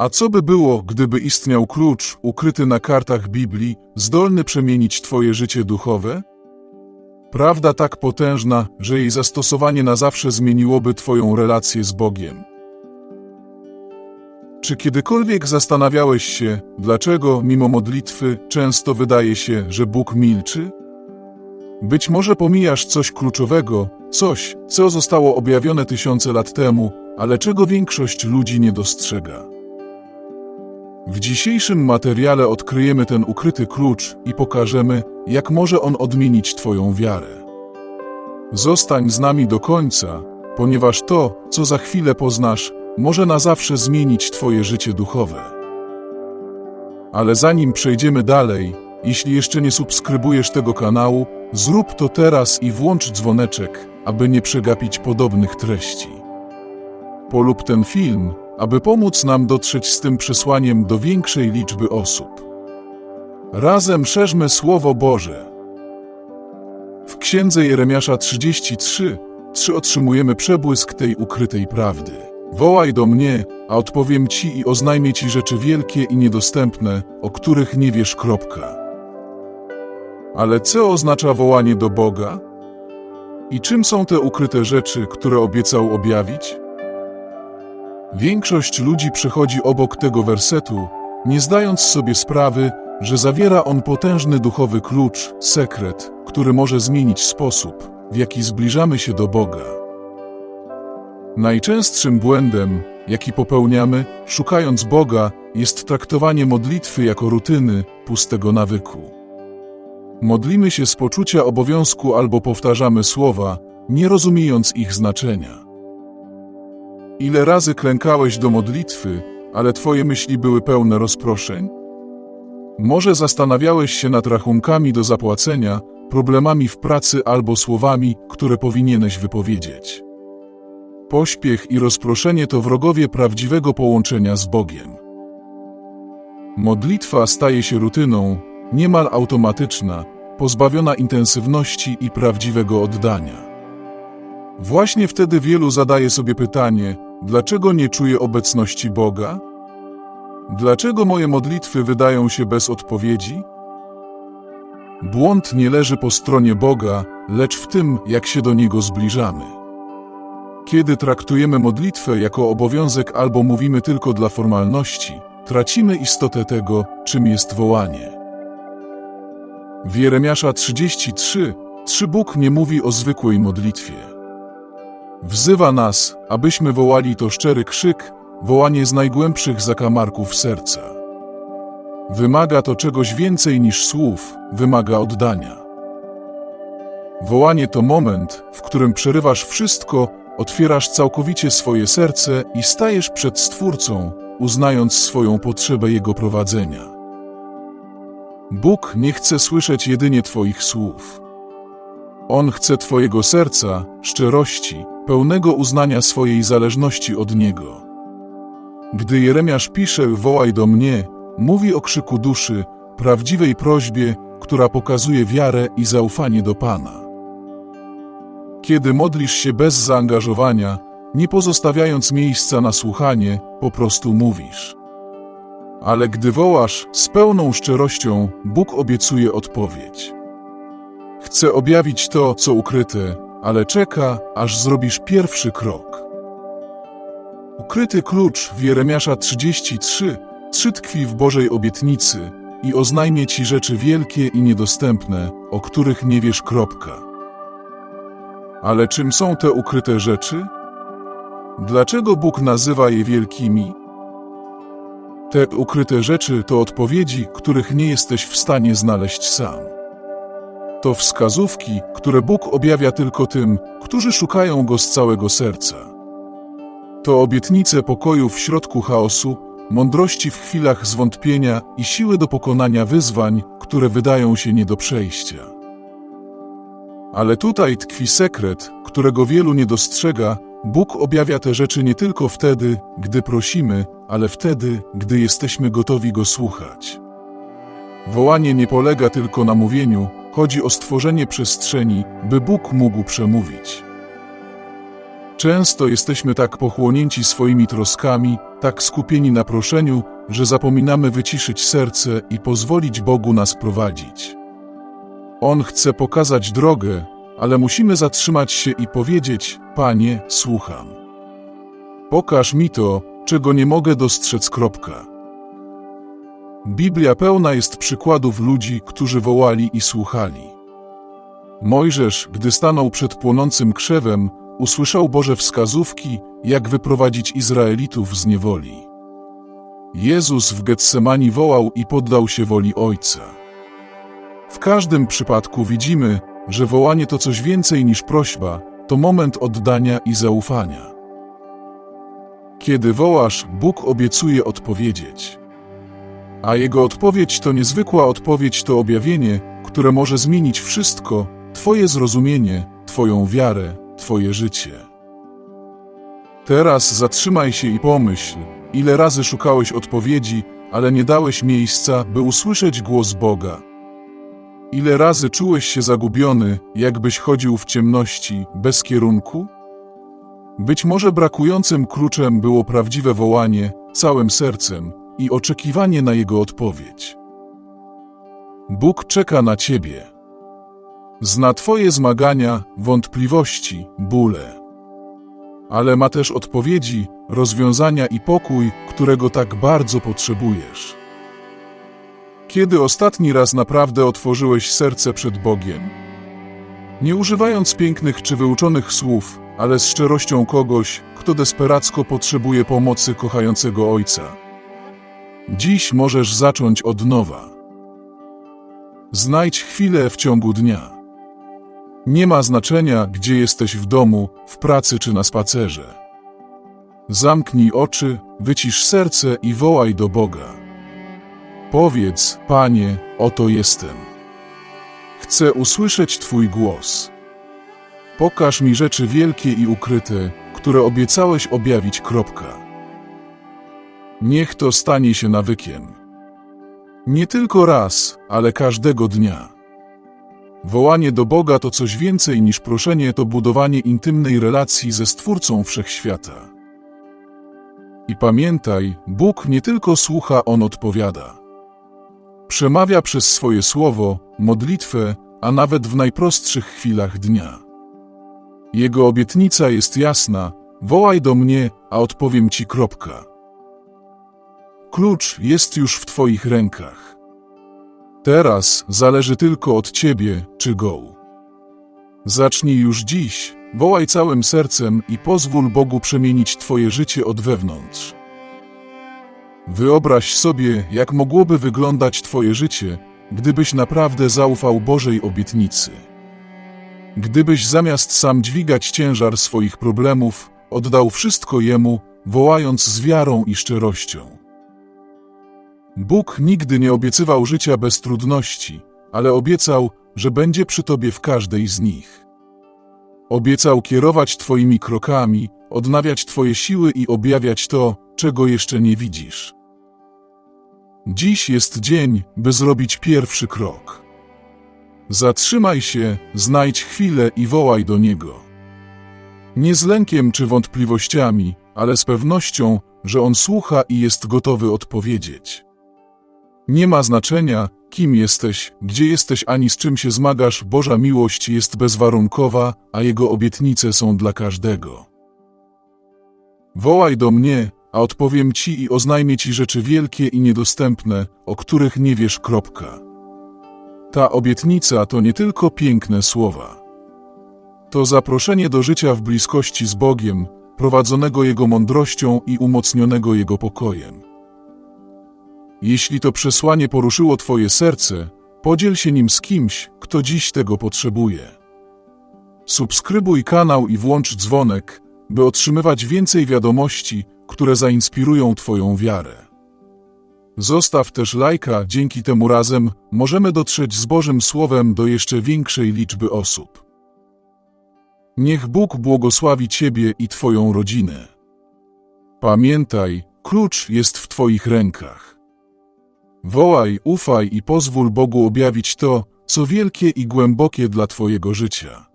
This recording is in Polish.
A co by było, gdyby istniał klucz ukryty na kartach Biblii, zdolny przemienić Twoje życie duchowe? Prawda tak potężna, że jej zastosowanie na zawsze zmieniłoby Twoją relację z Bogiem. Czy kiedykolwiek zastanawiałeś się, dlaczego mimo modlitwy często wydaje się, że Bóg milczy? Być może pomijasz coś kluczowego, coś, co zostało objawione tysiące lat temu, ale czego większość ludzi nie dostrzega. W dzisiejszym materiale odkryjemy ten ukryty klucz i pokażemy, jak może on odmienić Twoją wiarę. Zostań z nami do końca, ponieważ to, co za chwilę poznasz, może na zawsze zmienić Twoje życie duchowe. Ale zanim przejdziemy dalej, jeśli jeszcze nie subskrybujesz tego kanału, zrób to teraz i włącz dzwoneczek, aby nie przegapić podobnych treści. Polub ten film, aby pomóc nam dotrzeć z tym przesłaniem do większej liczby osób. Razem szerzmy Słowo Boże. W Księdze Jeremiasza 33, 3 otrzymujemy przebłysk tej ukrytej prawdy. Wołaj do mnie, a odpowiem ci i oznajmię ci rzeczy wielkie i niedostępne, o których nie wiesz. Kropka. Ale co oznacza wołanie do Boga? I czym są te ukryte rzeczy, które obiecał objawić? Większość ludzi przechodzi obok tego wersetu, nie zdając sobie sprawy, że zawiera on potężny duchowy klucz, sekret, który może zmienić sposób, w jaki zbliżamy się do Boga. Najczęstszym błędem, jaki popełniamy, szukając Boga, jest traktowanie modlitwy jako rutyny, pustego nawyku. Modlimy się z poczucia obowiązku albo powtarzamy słowa, nie rozumiejąc ich znaczenia. Ile razy klękałeś do modlitwy, ale twoje myśli były pełne rozproszeń? Może zastanawiałeś się nad rachunkami do zapłacenia, problemami w pracy albo słowami, które powinieneś wypowiedzieć. Pośpiech i rozproszenie to wrogowie prawdziwego połączenia z Bogiem. Modlitwa staje się rutyną, niemal automatyczna, pozbawiona intensywności i prawdziwego oddania. Właśnie wtedy wielu zadaje sobie pytanie, dlaczego nie czuję obecności Boga? Dlaczego moje modlitwy wydają się bez odpowiedzi? Błąd nie leży po stronie Boga, lecz w tym, jak się do Niego zbliżamy. Kiedy traktujemy modlitwę jako obowiązek albo mówimy tylko dla formalności, tracimy istotę tego, czym jest wołanie. W Jeremiasza 33, 3 Bóg nie mówi o zwykłej modlitwie. Wzywa nas, abyśmy wołali to szczery krzyk, wołanie z najgłębszych zakamarków serca. Wymaga to czegoś więcej niż słów, wymaga oddania. Wołanie to moment, w którym przerywasz wszystko, otwierasz całkowicie swoje serce i stajesz przed Stwórcą, uznając swoją potrzebę Jego prowadzenia. Bóg nie chce słyszeć jedynie Twoich słów. On chce Twojego serca, szczerości, pełnego uznania swojej zależności od Niego. Gdy Jeremiasz pisze Wołaj do mnie, mówi o krzyku duszy, prawdziwej prośbie, która pokazuje wiarę i zaufanie do Pana. Kiedy modlisz się bez zaangażowania, nie pozostawiając miejsca na słuchanie, po prostu mówisz. Ale gdy wołasz z pełną szczerością, Bóg obiecuje odpowiedź. Chce objawić to, co ukryte, ale czeka, aż zrobisz pierwszy krok. Ukryty klucz w Jeremiasza 33, 3 tkwi w Bożej obietnicy i oznajmie ci rzeczy wielkie i niedostępne, o których nie wiesz. Kropka. Ale czym są te ukryte rzeczy? Dlaczego Bóg nazywa je wielkimi? Te ukryte rzeczy to odpowiedzi, których nie jesteś w stanie znaleźć sam. To wskazówki, które Bóg objawia tylko tym, którzy szukają Go z całego serca. To obietnice pokoju w środku chaosu, mądrości w chwilach zwątpienia i siły do pokonania wyzwań, które wydają się nie do przejścia. Ale tutaj tkwi sekret, którego wielu nie dostrzega. Bóg objawia te rzeczy nie tylko wtedy, gdy prosimy, ale wtedy, gdy jesteśmy gotowi Go słuchać. Wołanie nie polega tylko na mówieniu, chodzi o stworzenie przestrzeni, by Bóg mógł przemówić. Często jesteśmy tak pochłonięci swoimi troskami, tak skupieni na proszeniu, że zapominamy wyciszyć serce i pozwolić Bogu nas prowadzić. On chce pokazać drogę, ale musimy zatrzymać się i powiedzieć: Panie, słucham. Pokaż mi to, czego nie mogę dostrzec. Kropka. Biblia pełna jest przykładów ludzi, którzy wołali i słuchali. Mojżesz, gdy stanął przed płonącym krzewem, usłyszał Boże wskazówki, jak wyprowadzić Izraelitów z niewoli. Jezus w Getsemani wołał i poddał się woli Ojca. W każdym przypadku widzimy, że wołanie to coś więcej niż prośba, to moment oddania i zaufania. Kiedy wołasz, Bóg obiecuje odpowiedzieć. A Jego odpowiedź to niezwykła odpowiedź, to objawienie, które może zmienić wszystko, Twoje zrozumienie, Twoją wiarę, Twoje życie. Teraz zatrzymaj się i pomyśl, ile razy szukałeś odpowiedzi, ale nie dałeś miejsca, by usłyszeć głos Boga. Ile razy czułeś się zagubiony, jakbyś chodził w ciemności, bez kierunku? Być może brakującym kluczem było prawdziwe wołanie, całym sercem i oczekiwanie na Jego odpowiedź. Bóg czeka na Ciebie. Zna Twoje zmagania, wątpliwości, bóle. Ale ma też odpowiedzi, rozwiązania i pokój, którego tak bardzo potrzebujesz. Kiedy ostatni raz naprawdę otworzyłeś serce przed Bogiem? Nie używając pięknych czy wyuczonych słów, ale z szczerością kogoś, kto desperacko potrzebuje pomocy kochającego Ojca. Dziś możesz zacząć od nowa. Znajdź chwilę w ciągu dnia. Nie ma znaczenia, gdzie jesteś w domu, w pracy czy na spacerze. Zamknij oczy, wycisz serce i wołaj do Boga. Powiedz, Panie, oto jestem. Chcę usłyszeć Twój głos. Pokaż mi rzeczy wielkie i ukryte, które obiecałeś objawić. Kropka. Niech to stanie się nawykiem. Nie tylko raz, ale każdego dnia. Wołanie do Boga to coś więcej niż proszenie, to budowanie intymnej relacji ze Stwórcą Wszechświata. I pamiętaj, Bóg nie tylko słucha, On odpowiada. Przemawia przez swoje słowo, modlitwę, a nawet w najprostszych chwilach dnia. Jego obietnica jest jasna: wołaj do mnie, a odpowiem ci. Kropka. Klucz jest już w Twoich rękach. Teraz zależy tylko od Ciebie, czy go. Zacznij już dziś, wołaj całym sercem i pozwól Bogu przemienić Twoje życie od wewnątrz. Wyobraź sobie, jak mogłoby wyglądać Twoje życie, gdybyś naprawdę zaufał Bożej obietnicy. Gdybyś zamiast sam dźwigać ciężar swoich problemów, oddał wszystko Jemu, wołając z wiarą i szczerością. Bóg nigdy nie obiecywał życia bez trudności, ale obiecał, że będzie przy Tobie w każdej z nich. Obiecał kierować Twoimi krokami, odnawiać Twoje siły i objawiać to, czego jeszcze nie widzisz. Dziś jest dzień, by zrobić pierwszy krok. Zatrzymaj się, znajdź chwilę i wołaj do Niego. Nie z lękiem czy wątpliwościami, ale z pewnością, że On słucha i jest gotowy odpowiedzieć. Nie ma znaczenia, kim jesteś, gdzie jesteś ani z czym się zmagasz, Boża miłość jest bezwarunkowa, a Jego obietnice są dla każdego. Wołaj do mnie, a odpowiem Ci i oznajmię Ci rzeczy wielkie i niedostępne, o których nie wiesz. Kropka. Ta obietnica to nie tylko piękne słowa. To zaproszenie do życia w bliskości z Bogiem, prowadzonego Jego mądrością i umocnionego Jego pokojem. Jeśli to przesłanie poruszyło Twoje serce, podziel się nim z kimś, kto dziś tego potrzebuje. Subskrybuj kanał i włącz dzwonek, by otrzymywać więcej wiadomości, które zainspirują Twoją wiarę. Zostaw też lajka, dzięki temu razem możemy dotrzeć z Bożym Słowem do jeszcze większej liczby osób. Niech Bóg błogosławi Ciebie i Twoją rodzinę. Pamiętaj, klucz jest w Twoich rękach. Wołaj, ufaj i pozwól Bogu objawić to, co wielkie i głębokie dla Twojego życia.